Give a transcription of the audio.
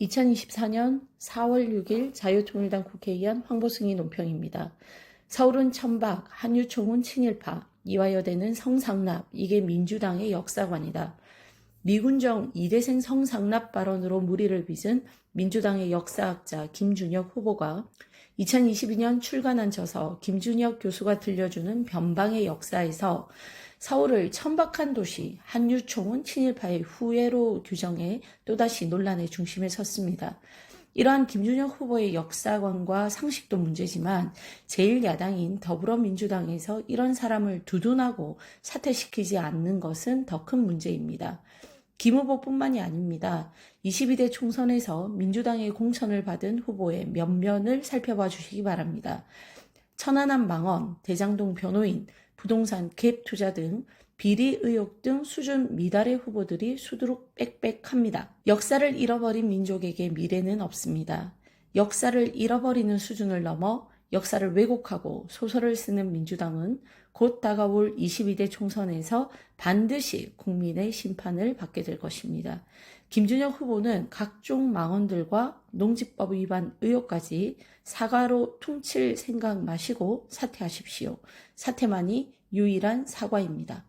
2024년 4월 6일 자유통일당 국회의원 황보승희 논평입니다. 서울은 천박, 한유총은 친일파, 이화여대는 성상납, 이게 민주당의 역사관이다. 미군정 이대생 성상납 발언으로 무리를 빚은 민주당의 역사학자 김준혁 후보가 2022년 출간한 저서 김준혁 교수가 들려주는 변방의 역사에서 서울을 천박한 도시, 한유총은 친일파의 후예로 규정해 또다시 논란의 중심에 섰습니다. 이러한 김준혁 후보의 역사관과 상식도 문제지만 제1야당인 더불어민주당에서 이런 사람을 두둔하고 사퇴시키지 않는 것은 더 큰 문제입니다. 김 후보뿐만이 아닙니다. 22대 총선에서 민주당의 공천을 받은 후보의 면면을 살펴봐 주시기 바랍니다. 천안함 망원, 대장동 변호인, 부동산 갭 투자 등 비리 의혹 등 수준 미달의 후보들이 수두룩 빽빽합니다. 역사를 잃어버린 민족에게 미래는 없습니다. 역사를 잃어버리는 수준을 넘어 역사를 왜곡하고 소설을 쓰는 민주당은 곧 다가올 22대 총선에서 반드시 국민의 심판을 받게 될 것입니다. 김준혁 후보는 각종 망언들과 농지법 위반 의혹까지 사과로 퉁칠 생각 마시고 사퇴하십시오. 사퇴만이 유일한 사과입니다.